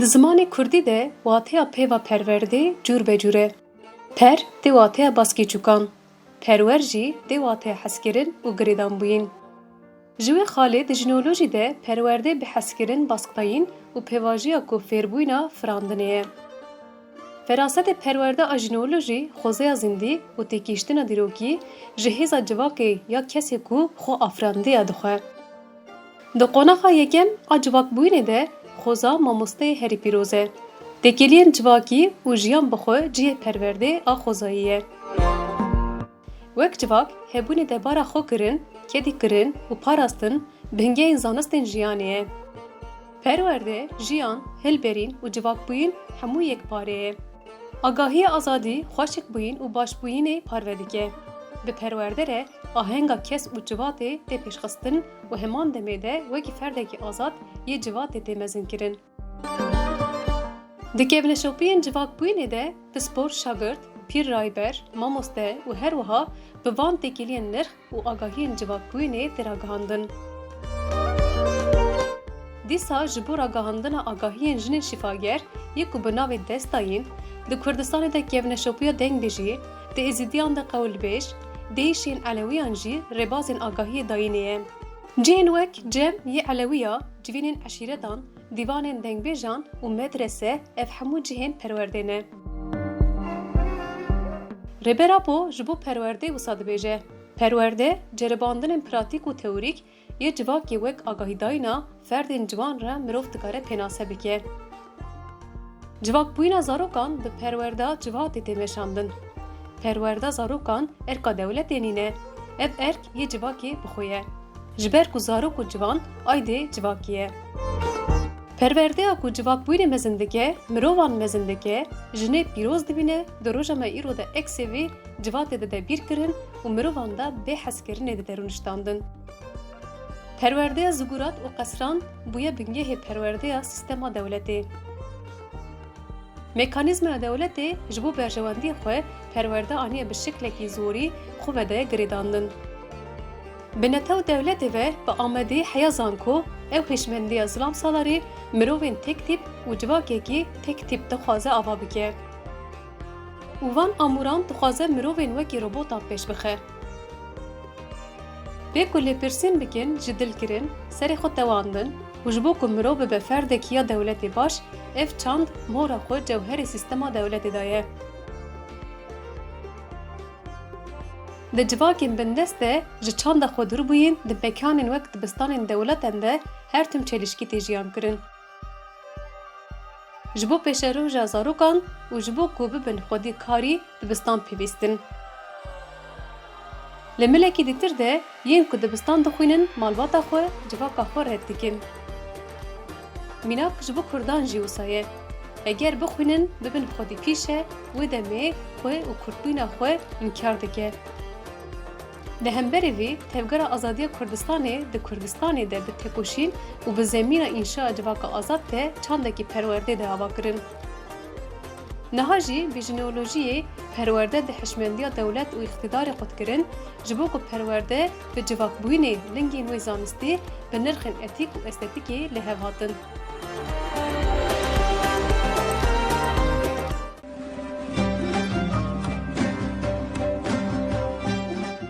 Di zimanê Kurdî de wateya pêva perwerdê cûr be cûr e. Per tê wateya baskêçûkan. Perwer jî tê wateya hezkirin û girêdanbûyîn. Ji wê xalê di jinolojî de perwerdê bi hezkirin baskdayîn û pêvajiya ku fêrbûyîna firandinê ye. Ferasetê perwerde a jinolojî, xozeya zindî û têkîştina dîrokî ji hêza civakê ya kesê ku xwe afrandiya dixwe. Di qonaxa yekem a civakbûyînê de xoza mamosteyê herî pîroz e. Têkiliyên civakî û jiyan bi xwe cihê perwerdê a xozayî ye. Wek civak hebûnê de bara xwe kirin, kedî kirin û parastin bi hingeyên zanistên jiyanê ye. Perwerde, jiyan, hilberîn û civakbûyîn hemû yekpare ye. Agahiya azadî, xweşikbûyîn û başbûyînê parve dike. Bi perwerde re ahenga kes û civatê tê pêşxistin û heman demê de wekî ferdekî azad yê civatê tê mezin kirin. Di kevneşopiyên civakbûyînê de pispor şagirt, pîr rayber, mamoste û her wiha bi van têkiliyên nirx û agahiyên civakbûyînê tê ragihandin. Dîsa ji bo ragihandina agahiyên jinên şîfager yê ku bi navê destayîn di Kurdistanê de kevneşopiya deng bijî, di êzidiyan de qewlbêj, jî rêbazên agahiyê dayînê ye. Cihên wek cem yê Elewiya, civînên eşîretan, dîvanên dengbêjan û medrese ev hemû cihên perwerdê ne. Rêbera po ji bo perwerdê wisa dibêje. Perwerde, ceribandinên pratik û teorîk yê civakê wek agahîdayîna ferdên civan re mirov dikare pênase bike. Civakbûyîna zarokan bi perwerda civatê tê meşandin. Perwerda zarokan erka dewletê. Ev erk yê civakê bixwe ye. Ji ku zarok û civan aydê civakî ye. Perwerdeya ku civakbûyînê mezin dike, mirovan mezin dike, jinê pîroz dibîne, di roja me îro de ek sevî civatê de de bîr kirin û mirovan da bêhezkirinê de derûniştandin. Perwerdeya zigurat û qesran bûye bingehê perwerdeya sîstema dewletê. Mekanîzmaya dewletê ji bo berjewendiyê xwe perwerde aniye bi şiklekî zorî xwe vedeye girêdandin. Bi netew dewletê ve bi amedê heya zan ku ew hêşmendiya zilam salarî mirovên tek tîp û civakekî tek tîp dixwaze ava bike. û van amûran dixwaze mirovên wekî robotan pêş bixe. Bê ku lêpirsîn bikin ji dilkirin, serê xwe û ji bo ku mirov bibe ferdekî ya dewletê baş, ev çand mora xwe cewherê sîstema dewletê da ye. Di civakên bindest de ji çanda xwe dûr bûyîn di mekanên wek dibistanên dewletan de her tim çelîşkî tê jiyan kirin. Ji bo pêşeroja zarokan û ji bo ku bibin xwedî karî dibistan pêwîstin. Li milekî dîtir de yên ku dibistan dixwînin malbata xwe civaka xwe red dikin. Mînak ji bo Kurdan jî wisa ye. Eger bixwînin bibin xwedî pîşe wê demê xwe û kurdbûyîna xwe inkar dike. Di hemberî vî tevgera azadiya Kurdistanê di Kurdistanê de bi tekoşîn û bi zemîna înşa civaka azad te çandekî perwerdê de ava kirin. Niha jî bi jineolojiyê perwerde di hişmendiya dewlet û îxtidarê xwe dikirin ji bo ku perwerde bi civakbûyînê lingên wê zanistî bi nirxên etîk û estetîkê li hev hatin.